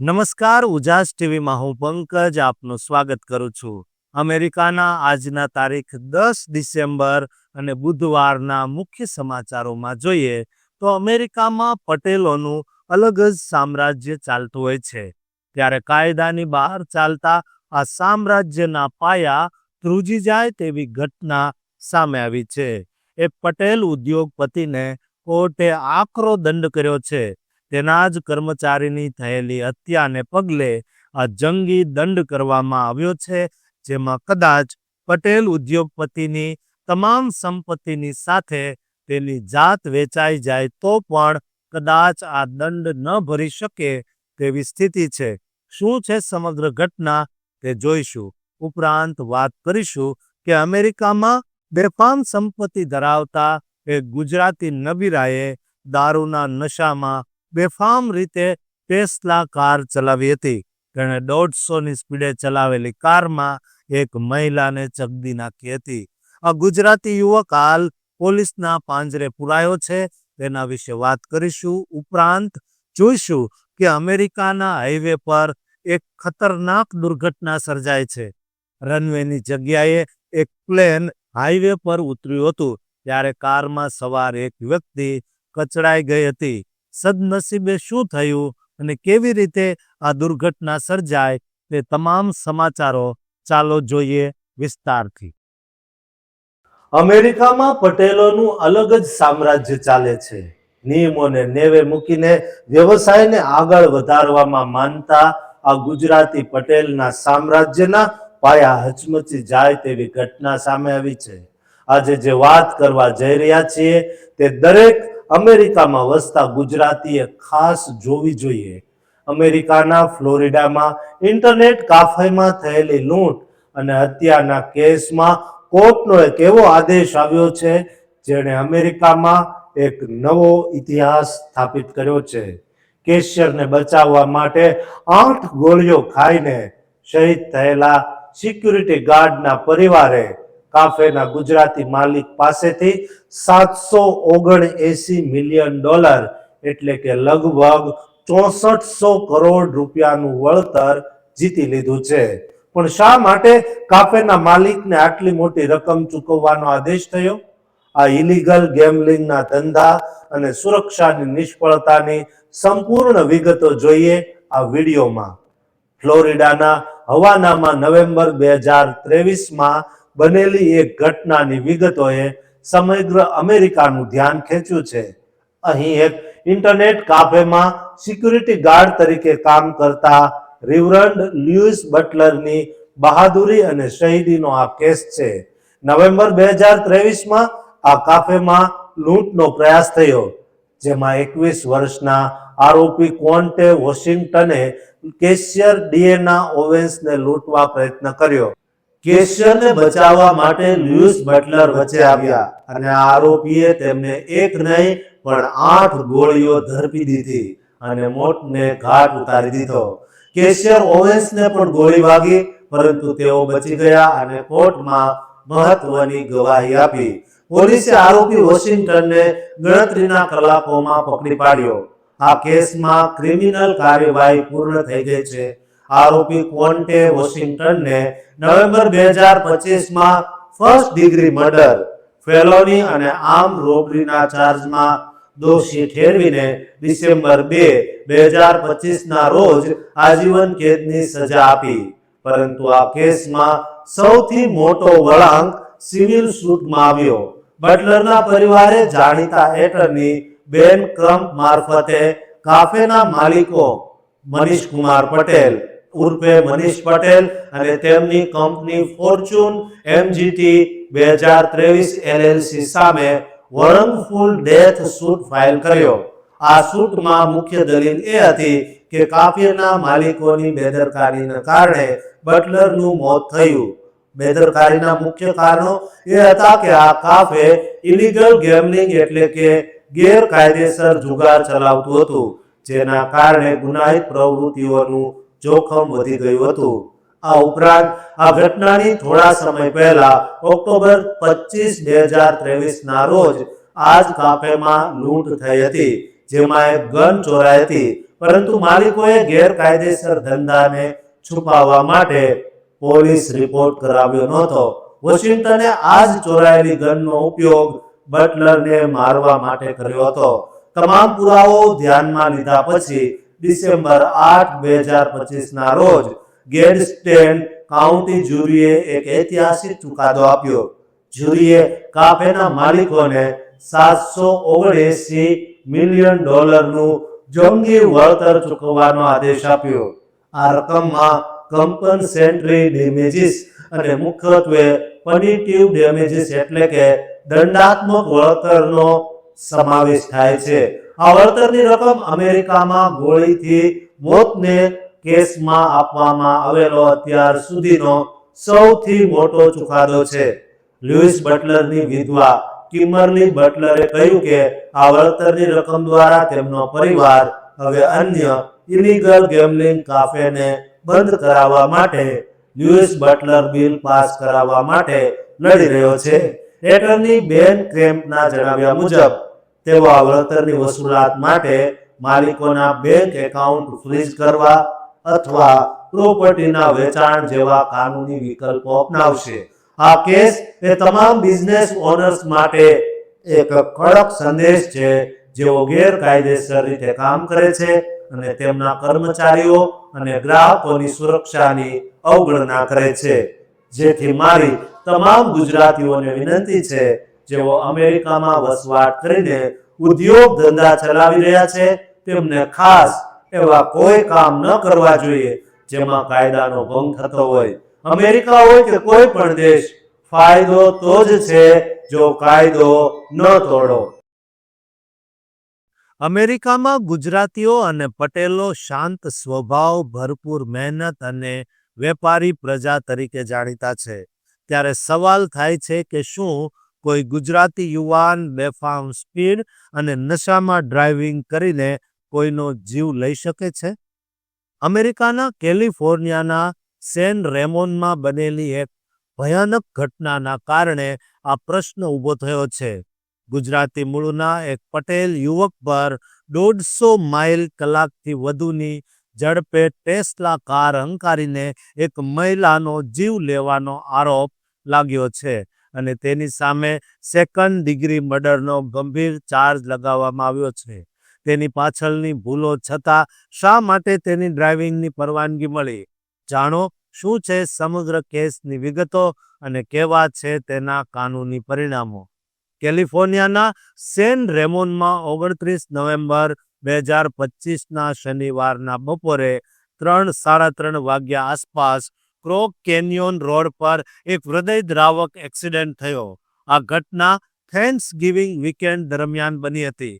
નમસ્કાર, ઉજાસ ટીવીમાં હું પંકજ આપનું સ્વાગત કરું છું. અમેરિકાના આજના તારીખ દસ ડિસેમ્બર અને બુધવારના મુખ્ય સમાચારોમાં જોઈએ તો અમેરિકામાં પટેલોનું અલગ જ સામ્રાજ્ય ચાલતું હોય છે. ત્યારે કાયદાની બહાર ચાલતા આ સામ્રાજ્યના પાયા ધ્રુજી જાય તેવી ઘટના સામે આવી છે. એ પટેલ ઉદ્યોગપતિને કોર્ટે આકરો દંડ કર્યો છે. તેના જ કર્મચારીની થયેલી હત્યાને પગલે આ જંગી દંડ કરવામાં આવ્યો છે, જેમાં કદાચ પટેલ ઉદ્યોગપતિની તમામ સંપત્તિની સાથે તેની જાત વેચાઈ જાય તો પણ કદાચ આ દંડ ન ભરી શકે તેવી સ્થિતિ છે. શું છે સમગ્ર ઘટના તે જોઈશું. ઉપરાંત વાત કરીશું કે અમેરિકામાં બેફામ સંપત્તિ ધરાવતા એક ગુજરાતી નબીરાએ દારૂના નશામાં બેફામ રીતે ટેસ્લા કાર ચલાવી હતી. તેણે દોઢસોની સ્પીડે ચલાવેલી કારમાં એક મહિલાને ચગદી નાખી હતી. આ ગુજરાતી યુવક હાલ પોલીસના પાંજરે પુરાયો છે. તેના વિશે વાત કરીશું. ઉપરાંત જોઈશું કે અમેરિકાના હાઈવે પર એક ખતરનાક દુર્ઘટના સર્જાય છે. રનવેની જગ્યાએ એક પ્લેન હાઈવે પર ઉતર્યું હતું, ત્યારે કારમાં સવાર એક વ્યક્તિ કચડાઈ ગઈ હતી. સદનસીબે શું થયું અને કેવી રીતે આ દુર્ઘટના સર્જાય તે તમામ સમાચારો ચાલો જોઈએ વિસ્તારથી. અમેરિકામાં પટેલોનું અલગ જ સામ્રાજ્ય ચાલે છે. નિયમોને નેવે મૂકીને વ્યવસાયને આગળ વધારવામાં માનતા આ ગુજરાતી પટેલના સામ્રાજ્યના પાયા હચમચી જાય તેવી ઘટના સામે આવી છે. આજે જે વાત કરવા જઈ રહ્યા છીએ તે દરેક અમેરિકામાં વસતા ગુજરાતીએ ખાસ જોવી જોઈએ. અમેરિકાના ફ્લોરિડામાં ઇન્ટરનેટ કાફેમાં થયેલી લૂંટ અને હત્યાના કેસમાં કોર્ટનો એક એવો આદેશ આવ્યો છે, જેણે અમેરિકામાં એક નવો ઇતિહાસ સ્થાપિત કર્યો છે. કેશિયરને બચાવવા માટે આઠ ગોળીઓ ખાઈને શહીદ થયેલા સિક્યુરિટી ગાર્ડના પરિવારે કાફેના ગુજરાતી માલિક પાસેથી સાતસો ઓગણએસી મિલિયન ડોલર એટલે કે લગભગ ચોસઠસો કરોડ રૂપિયાનું વળતર જીતી લીધું છે. પણ શા માટે કાફેના માલિકને આટલી મોટી રકમ ચૂકવવાનો આદેશ થયો? આ ઇલીગલ ગેમલિંગના ધંધા અને સુરક્ષાની નિષ્ફળતાની સંપૂર્ણ વિગતો જોઈએ આ વિડીયોમાં. ફ્લોરિડાના હવાનામાં નવેમ્બર બે હજાર ત્રેવીસમાં બનેલી એક ઘટનાની વિગતોએ સમગ્ર અમેરિકાનું ધ્યાન ખેંચ્યું છે. અહીં એક ઇન્ટરનેટ કાફેમાં સિક્યુરિટી ગાર્ડ તરીકે કામ કરતા રિવરન્ડ લ્યુઇસ બટલરની બહાદુરી અને શહીદીનો આ કેસ છે. નવેમ્બર બે હજાર ત્રેવીસમાં આ કાફેમાં લૂંટનો પ્રયાસ થયો, જેમાં એકવીસ વર્ષના આરોપી કોન્ટે વોશિંગ્ટને કેશિયર ડીએના ઓવેન્સને લૂંટવા પ્રયત્ન કર્યો. કેશિયરને બચાવવા માટે લ્યુઇસ બટલર વચ્ચે આવ્યા અને આરોપીએ તેમને એક નહીં, પણ આઠ ગોળીઓ ધરપી દીધી અને મોટને ઘાટ ઉતારી દીધો. કેશિયર ઓવેન્સને પણ ગોળી વાગી, પરંતુ તેઓ બચી ગયા અને કોર્ટમાં મહત્વની ગવાહી આપી. પોલીસે આરોપી વોશિંગ્ટનને ગણતરીના કલાકોમાં પકડી પાડ્યો. આ કેસમાં ક્રિમિનલ કાર્યવાહી પૂર્ણ થઈ ગઈ છે. આરોપી ક્વોન્ટે વોશિંગ્ટનને નવેમ્બર બે હજાર પચીસમાં ફર્સ્ટ ડિગ્રી મર્ડર ફેલોની અને આર્મ રોબરીના ચાર્જમાં દોષી ઠેરવીને ડિસેમ્બર બે બે હજાર પચીસના રોજ આજીવન કેદની સજા આપી. પરંતુ આ કેસમાં સૌથી મોટો વળાંક સિવિલ સૂટમાં આવ્યો. બટલરના પરિવારે જાણીતા એટર્ની બેન ક્રમ્પ મારફતે કાફેના માલિકો મનીષ કુમાર પટેલ ઉર્ફે મનીષ પટેલ અને તેમની કંપની ફોર્ચ્યુન એમજીટી બે હજાર ત્રેવીસ એલએલસી સામે વળંગફુલ ડેથ સૂટ ફાઇલ કર્યો. આ સૂટમાં મુખ્ય દલીલ એ હતી કે કાફેના માલિકોની બેદરકારીને કારણે બટલરનું મોત થયું. બેદરકારીના મુખ્ય કારણો એ હતા કે આ કાફે ઇલીગલ ગેમલિંગ એટલે કે ગેરકાયદેસર જુગાર ચલાવતું હતું, જેના કારણે ગુનાહિત પ્રવૃત્તિઓનું જોખમ વધી ગયું હતું. આ ઉપરાંત આ ઘટનાની થોડા સમય પહેલા ઓક્ટોબર પચીસ, બે હજાર ત્રેવીસ ના રોજ આ જ કાફેમાં લૂંટ થઈ હતી, જેમાં એક ગન ચોરાઈ હતી. પરંતુ માલિકોએ ગેરકાયદેસર ધંધાને છુપાવવા માટે પોલીસ રિપોર્ટ કરાવ્યો નહોતો. વોશિંગ્ટને આ જ ચોરાયેલી ગનનો ઉપયોગ બટલરને મારવા માટે કર્યો હતો. તમામ પુરાવો ધ્યાનમાં લીધા પછી ડિસેમ્બર આઠ, બે હજાર પચીસના રોજ ગેડસ્ટેન કાઉન્ટી જ્યુરીએ એક ઐતિહાસિક ચુકાદો આપ્યો. જ્યુરીએ કાફેના માલિકોને સાતસો ઓગણએસી મિલિયન ડોલરનું જંગી વળતર ચૂકવવાનો આદેશ આપ્યો. આ રકમમાં કમ્પનસેટરી ડેમેજીસ અને મુખ્યત્વે પનિટિવ ડેમેજીસ એટલે કે દંડાત્મક વળતરનો સમાવેશ થાય છે. આ વળતરની રકમ અમેરિકામાં ગોળીથી મોતને કેસમાં આપવામાં આવેલો અત્યાર સુધીનો સૌથી મોટો ચુકાદો છે. લ્યુઇસ બટલરની વિધવા કિમરલી બટલરે કહ્યું કે આ વળતરની રકમ દ્વારા તેમનો પરિવાર, હવે અન્ય ઇલીગલ ગેમલિંગ કાફેને બંધ કરાવવા માટે, લ્યુઇસ બટલર બિલ પાસ કરાવવા માટે લડી રહ્યો છે. એટર્ની બેન ક્રેમ્પના જણાવ્યા મુજબ આ વળતરની વસૂલાત માટે માલિકોના બેંક એકાઉન્ટ ફ્રીઝ કરવા અથવા પ્રોપર્ટીના વેચાણ જેવા કાનૂની વિકલ્પો અપનાવશે. આ કેસ એ તમામ બિઝનેસ ઓનર્સ માટે એક કડક સંદેશ છે, જેઓ ગેરકાયદેસર રીતે કામ કરે છે અને તેમના કર્મચારીઓ અને ગ્રાહકોની સુરક્ષાની અવગણના કરે છે. જેથી મારી તમામ ગુજરાતીઓને વિનંતી છે જેઓ અમેરિકામાં વસવાટ કરીને ઉદ્યોગ ધંધા ચલાવી રહ્યા છે, તેમને ખાસ એવા કોઈ કામ ન કરવા જોઈએ જેમાં કાયદાનો ભંગ થતો હોય. અમેરિકા હોય કે કોઈ પણ દેશ, ફાયદો તો જ છે જો કાયદો ન તોડો. અમેરિકામાં ગુજરાતીઓ અને પટેલો શાંત સ્વભાવ, ભરપૂર મહેનત અને વેપારી પ્રજા તરીકે જાણીતા છે. ત્યારે સવાલ થાય છે કે શું કોઈ ગુજરાતી યુવાન બેફામ સ્પીડ અને નશામાં ડ્રાઇવિંગ કરીને કોઈનો જીવ લઈ શકે છે? અમેરિકાના કેલિફોર્નિયાના સેન રેમોનમાં બનેલી એક ભયાનક ઘટનાના કારણે આ પ્રશ્ન ઊભો થયો છે. ગુજરાતી મૂળના એક પટેલ યુવક પર દોઢસો માઇલ કલાકથી વધુની ઝડપે ટેસ્લા કાર હંકારીને એક મહિલાનો જીવ લેવાનો આરોપ લાગ્યો છે. અને તેની સામે સેકન્ડ ડિગ્રી મર્ડરનો ગંભીર ચાર્જ લગાવવામાં આવ્યો છે. તેની પાછળની ભૂલો છતાં શા માટે તેની ડ્રાઇવિંગની પરવાનગી મળી? જાણો, શું છે સમગ્ર કેસની વિગતો અને કેવા છે તેના કાનૂની પરિણામો? કેલિફોર્નિયાના સેન રેમોનમાં ઓગણત્રીસ નવેમ્બર બે હજાર પચીસના શનિવારના બપોરે ત્રણ, સાડા ત્રણ વાગ્યા આસપાસ ક્રોક કેન્યોન રોડ પર એક હૃદયદ્રાવક એક્સિડન્ટ થયો. આ ઘટના થેન્ક્સ ગિવિંગ વીકેન્ડ દરમિયાન બની હતી.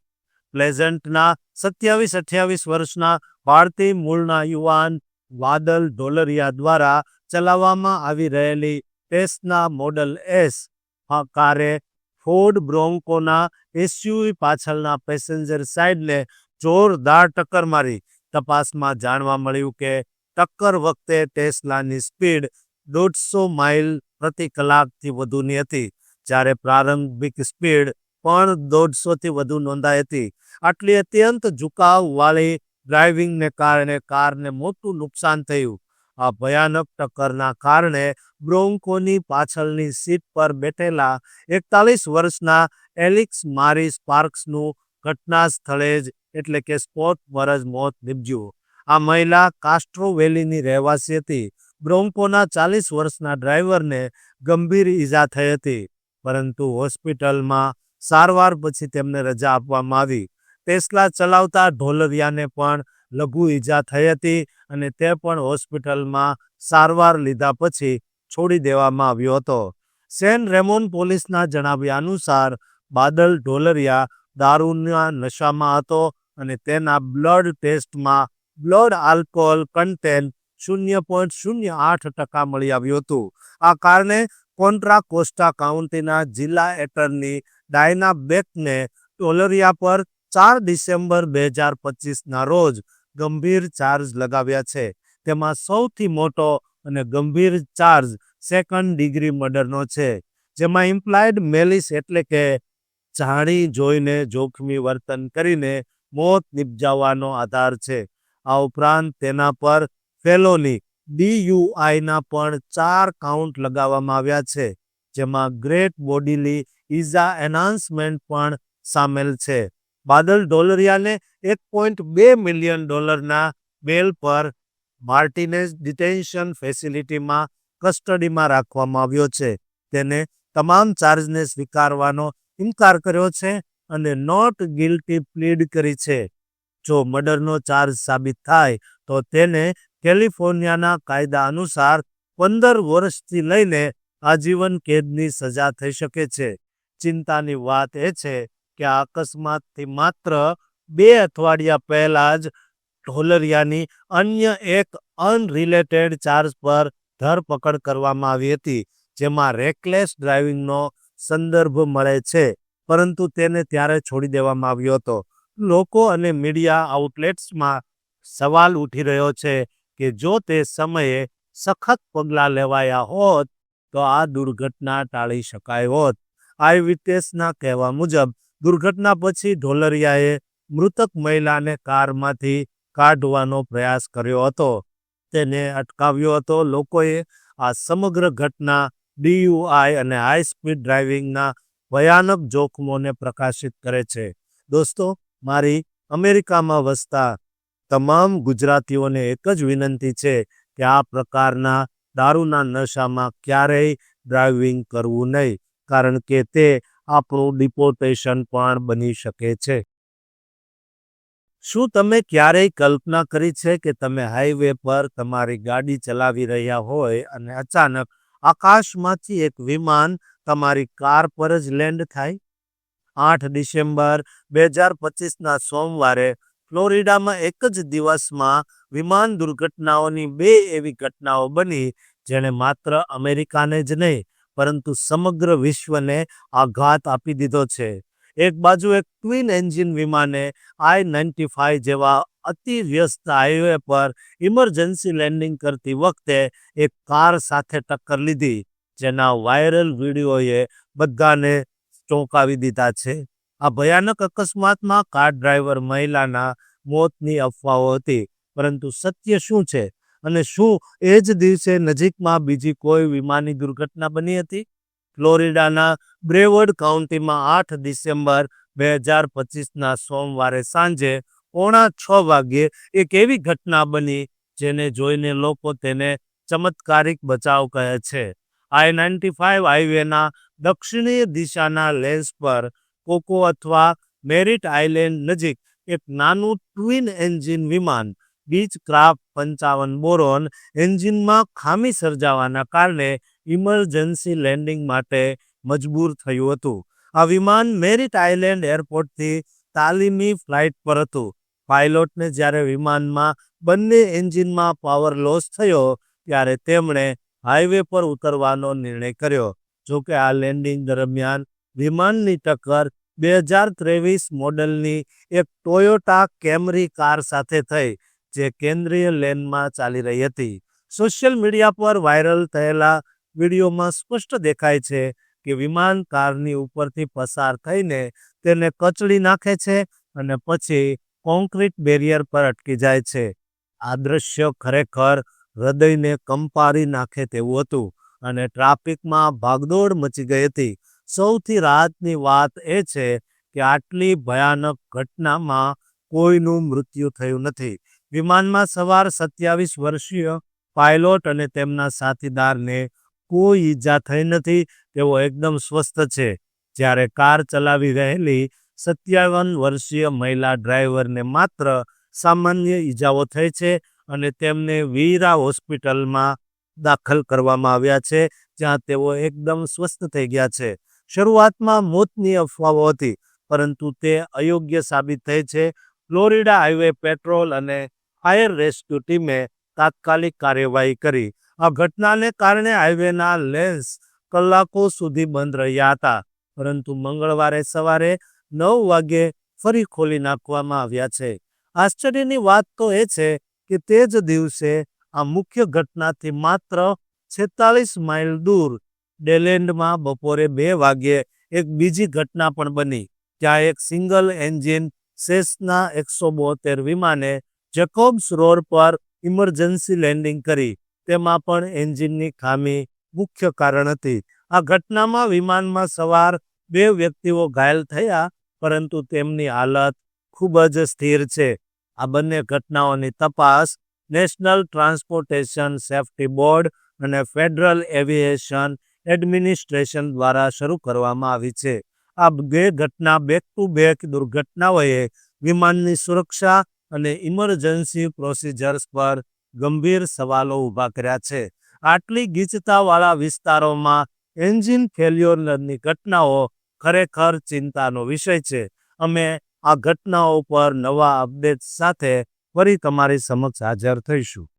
પ્લેઝન્ટના સત્યાવીસ અઠ્યાવીસ વર્ષના ભારતીય મૂળના યુવાન વાદલ ઢોલરિયા દ્વારા ચલાવવામાં આવી રહેલી ટેસ્ટના મોડલ એસ કારે ફોર્ડ બ્રોન્કોના એસયુવી પાછળના પેસેન્જર સાઇડને જોરદાર ટક્કર મારી. તપાસમાં જાણવા મળ્યું કે ટક્કર વખતે ટેસ્લાની સ્પીડ દોઢસો માઇલ પ્રતિ કલાકથી વધુની હતી, જ્યારે પ્રારંભિક સ્પીડ પણ દોઢસોથી વધુ નોંધાઈ હતી. આટલી અત્યંત ઝુકાવવાળી ડ્રાઇવિંગને કારણે કારને મોટું નુકસાન થયું. આ ભયાનક ટક્કરના કારણે બ્રોન્કોની પાછળની સીટ પર બેઠેલા એકતાલીસ વર્ષના એલિક્સ મારી સ્પાર્ક્સનું ઘટના સ્થળે જ, એટલે કે સ્પોટ પર જ મોત નીપજ્યું. આ મહિલા કાસ્ટ્રો વેલીની રહેવાસી હતી. બ્રોન્કોના ચાલીસ વર્ષના ડ્રાઈવરને ગંભીર ઈજા થઈ હતી, પરંતુ હોસ્પિટલમાં સારવાર પછી તેમને રજા આપવામાં આવી. ટેસ્લા ચલાવતા ઢોલરિયાને પણ લઘુ ઈજા થઈ હતી અને તે પણ હોસ્પિટલમાં સારવાર લીધા પછી છોડી દેવામાં આવ્યો હતો. સેન રેમોન પોલીસના જણાવ્યા અનુસાર, બાદલ ઢોલરિયા દારૂના નશામાં હતો અને તેના બ્લડ ટેસ્ટમાં બ્લડ આલ્કોહોલ કન્ટેન્ટ શૂન્ય પોઈન્ટ શૂન્ય આઠ ટકા મળી આવ્યું હતું. આ કારણે કોન્ટ્રા કોસ્ટા કાઉન્ટીના જિલ્લા એટર્ની ડાયના બેકને ટોલરિયા પર ચાર ડિસેમ્બર બે હજાર પચીસના રોજ ગંભીર ચાર્જ લગાવ્યા છે. તેમાં સૌથી મોટો અને ગંભીર ચાર્જ સેકન્ડ ડિગ્રી મર્ડરનો છે. જેમાં ઇમ્પ્લાઇડ મેલિસ એટલે કે જાણી જોઈને જોખમી વર્તન કરીને મોત નિપજાવવાનો આધાર છે. આ ઉપરાંત તેના પર ફેલોની ડીયુઆઈના પણ ચાર કાઉન્ટ લગાવવામાં આવ્યા છે, જેમાં ગ્રેટ બોડીલી ઇઝા એનાઉન્સમેન્ટ પણ સામેલ છે. બાદલ ડોલરિયાને એક પોઈન્ટ બે મિલિયન ડોલરના બેલ પર માર્ટિનેઝ ડિટેન્શન ફેસિલિટીમાં કસ્ટડીમાં રાખવામાં આવ્યો છે. તેને તમામ ચાર્જને સ્વીકારવાનો ઇનકાર કર્યો છે અને નોટ ગિલ્ટી પ્લીડ કરી છે. જો મર્ડરનો ચાર્જ સાબિત થાય, તો તેને કેલિફોર્નિયાના કાયદા અનુસાર પંદર વર્ષથી લઈને આજીવન કેદની સજા થઈ શકે છે. ચિંતાની વાત એ છે કે આ અકસ્માતથી માત્ર બે અઠવાડિયા પહેલા જ ઢોલરિયાની અન્ય એક અનરિલેટેડ ચાર્જ પર ધરપકડ કરવામાં આવી હતી, જેમાં રેકલેસ ડ્રાઇવિંગનો સંદર્ભ મળે છે, પરંતુ તેને ત્યારે છોડી દેવામાં આવ્યો હતો. લોકો અને મીડિયા આઉટલેટ્સમાં સવાલ ઉઠી રહ્યો છે કે જો તે સમયે સખત પગલાં લેવાયા હોત, તો આ દુર્ઘટના ટાળી શકાય હોત. આઈ વિટેસના કહેવા મુજબ, દુર્ઘટના પછી ઢોલરિયાએ મૃતક મહિલાને કારમાંથી કાઢવાનો પ્રયાસ કર્યો હતો. તેને અટકાવ્યો હતો. લોકોએ આ સમગ્ર ઘટના ડીયુઆઈ અને હાઈ સ્પીડ ડ્રાઇવિંગના ભયાનક જોખમોને પ્રકાશિત કરે છે. દોસ્તો મારી અમેરિકામાં વસતા તમામ ગુજરાતીઓને એક જ વિનંતી છે કે આ પ્રકારના દારૂના નશામાં ક્યારેય ડ્રાઇવિંગ કરવું નહીં, કારણ કે તે આપણું ડિપોર્ટેશન પણ બની શકે છે. શું તમે ક્યારેય કલ્પના કરી છે કે તમે હાઈવે પર તમારી ગાડી ચલાવી રહ્યા હોય અને અચાનક આકાશમાંથી એક વિમાન તમારી કાર પર જ લેન્ડ થાય? આઠ ડિસેમ્બર બે હજાર પચીસના સોમવારે ફ્લોરિડામાં એક જ દિવસમાં વિમાન દુર્ઘટનાઓની બે એવી ઘટનાઓ બની, જેણે માત્ર અમેરિકાને જ નહીં, પરંતુ સમગ્ર વિશ્વને આઘાત આપી દીધો છે. એક બાજુ એક ટ્વિન એન્જિન વિમાને આઈ નાઇન્ટી ફાઇવ જેવા અતિ વ્યસ્ત હાઈવે પર ઇમરજન્સી લેન્ડિંગ કરતી વખતે એક કાર સાથે ટક્કર લીધી, જેના વાયરલ વિડીયોએ બધાને ચોંકાવી દીધા છે. આ ભયાનક અકસ્માતમાં કાર ડ્રાઈવર મહિલાના મોતની અફવાઓ હતી. પરંતુ સત્ય શું છે? અને શું એ જ દિવસે નજીકમાં બીજી કોઈ વિમાની દુર્ઘટના બની હતી? ફ્લોરિડાના બ્રેવર્ડ કાઉન્ટીમાં આઠ ડિસેમ્બર બે હજાર પચીસના સોમવારે સાંજે પોણા છ વાગ્યે એક એવી ઘટના બની જેને જોઈને લોકો તેને ચમત્કારિક બચાવ કહે છે. આઈ નાઇન્ટી ફાઇવ હાઈવેના દક્ષિણીય દિશાના લેન્સ પર કોકો અથવા મેરિટ આઇલેન્ડ નજીક એક નાનું ટ્વિન એન્જિન વિમાન, બીચ ક્રાફ્ટ પંચાવન બોરોન એન્જિનમાં ખામી સર્જાવાના કારણે ઇમરજન્સી લેન્ડિંગ માટે મજબૂર થયું હતું. આ વિમાન મેરિટ આઇલેન્ડ એરપોર્ટથી તાલીમી ફ્લાઇટ પર હતું. પાયલોટને જ્યારે વિમાનમાં બંને એન્જિનમાં પાવર લોસ થયો, ત્યારે તેમણે હાઈવે પર ઉતરવાનો નિર્ણય કર્યો. જોકે આ લેન્ડિંગ દરમિયાન વિમાનની ટક્કર બે હજાર ત્રેવીસ મોડલની એક ટોયોટા કેમરી કાર સાથે થઈ, જે કેન્દ્રીય લેનમાં ચાલી રહી હતી. સોશિયલ મીડિયા પર વાયરલ થયેલા વિડીયોમાં સ્પષ્ટ દેખાય છે કે વિમાન કારની ઉપરથી પસાર થઈને તેને કચડી નાખે છે અને પછી કોન્ક્રીટ બેરિયર પર અટકી જાય છે. આ દ્રશ્ય ખરેખર હૃદયને કંપારી નાખે તેવું હતું. અને ટ્રાફિકમાં ભાગદોડ મચી ગઈ હતી. સૌથી રાહતની વાત એ છે કે આટલી ભયાનક ઘટનામાં કોઈનું મૃત્યુ થયું નથી. વિમાનમાં સવાર સત્યાવીસ વર્ષીય પાયલોટ અને તેમના સાથીદારને કોઈ ઈજા થઈ નથી, તેઓ એકદમ સ્વસ્થ છે. જ્યારે કાર ચલાવી રહેલી સત્યાવન વર્ષીય મહિલા ડ્રાઈવરને માત્ર સામાન્ય ઈજાઓ થઈ છે અને તેમને વીરા હોસ્પિટલમાં દાખલ કરવામાં આવ્યા છે, જ્યાં તેઓ એકદમ સ્વસ્થ થઈ ગયા છે. શરૂઆતમાં મોતની અફવાઓ હતી, પરંતુ તે અયોગ્ય સાબિત થઈ છે. ફ્લોરિડા હાઈવે પેટ્રોલ અને ફાયર રેસ્ક્યુ ટીમે તાત્કાલિક કાર્યવાહી કરી. આ ઘટનાને કારણે હાઈવેના લેન્સ કલાકો સુધી બંધ રહ્યા હતા, પરંતુ મંગળવારે સવારે નવ વાગ્યે ફરી ખોલી નાખવામાં આવ્યા છે. આશ્ચર્યની વાત તો એ છે કે તે જ દિવસે આ મુખ્ય ઘટનાથી માત્ર છેતાલીસ માઇલ દૂર ડેલેન્ડમાં બપોરે બે વાગ્યે એક બીજી ઘટના પણ બની ત્યાં એક સિંગલ એન્જિન સેસના એકસો બોતેર વિમાને જેકોબ્સ રોડ પર ઇમરજન્સી લેન્ડિંગ કરી. તેમાં પણ એન્જિનની ખામી મુખ્ય કારણ હતી. આ ઘટનામાં વિમાનમાં સવાર બે વ્યક્તિઓ ઘાયલ થયા, પરંતુ તેમની હાલત ખૂબ જ સ્થિર છે. આ બંને ઘટનાઓની તપાસ નેશનલ ટ્રાન્સપોર્ટેશન સેફ્ટી બોર્ડ અને ફેડરલ એવિએશન એડમિનિસ્ટ્રેશન દ્વારા શરૂ કરવામાં આવી છે. આ બે ઘટના બેક ટુ બેક દુર્ઘટનાઓએ વિમાનની સુરક્ષા અને ઇમરજન્સી પ્રોસિજર્સ પર ગંભીર સવાલો ઊભા કર્યા છે. આટલી ગીચતાવાળા વિસ્તારોમાં એન્જિન ફેલ્યોરની ઘટનાઓ ખરેખર ચિંતાનો વિષય છે. અમે આ ઘટનાઓ પર નવા અપડેટ સાથે ફરી તમારી સમક્ષ હાજર થઈશું.